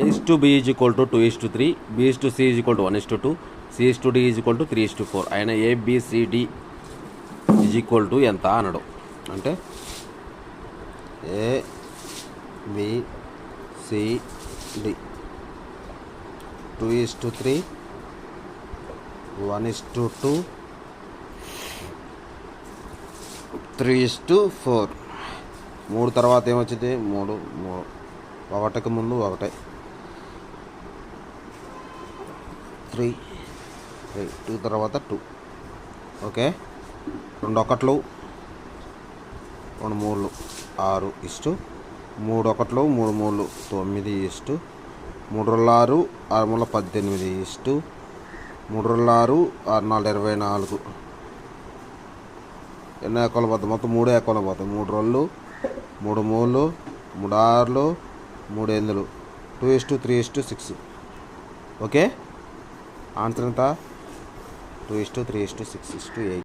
A is to B is equal to two is to three B is to C is equal to one is to two C is to D is equal to three is to four ఆయన ABCD is equal to ఎంత అనడు. అంటే A B C D two is to three one is to two three is to four మూడు తర్వాత ఏమొచ్చింది? మూడు మూడు. ఒకటికి ముందు ఒకటే. త్రీ త్రీ టూ తర్వాత టూ. ఓకే? రెండు ఒకట్లు. రెండు మూడు ఆరు ఇస్టు. మూడు ఒకట్లు మూడు మూడు తొమ్మిది ఇస్టు. మూడు రెండు ఆరు ఆరు మూల పద్దెనిమిది ఇస్టు. మూడు రెండు ఆరు ఆరు నాలుగు ఇరవై నాలుగు. ఎన్నో ఎక్కలు పోతాయి? మొత్తం మూడు ఎక్కలు పోతాయి. మూడు రోజులు మూడు మూడు మూడు ఆరులు మూడు ఎనిమిదిలు two is to three is to six. Okay? Answer two is to three is to six is to eight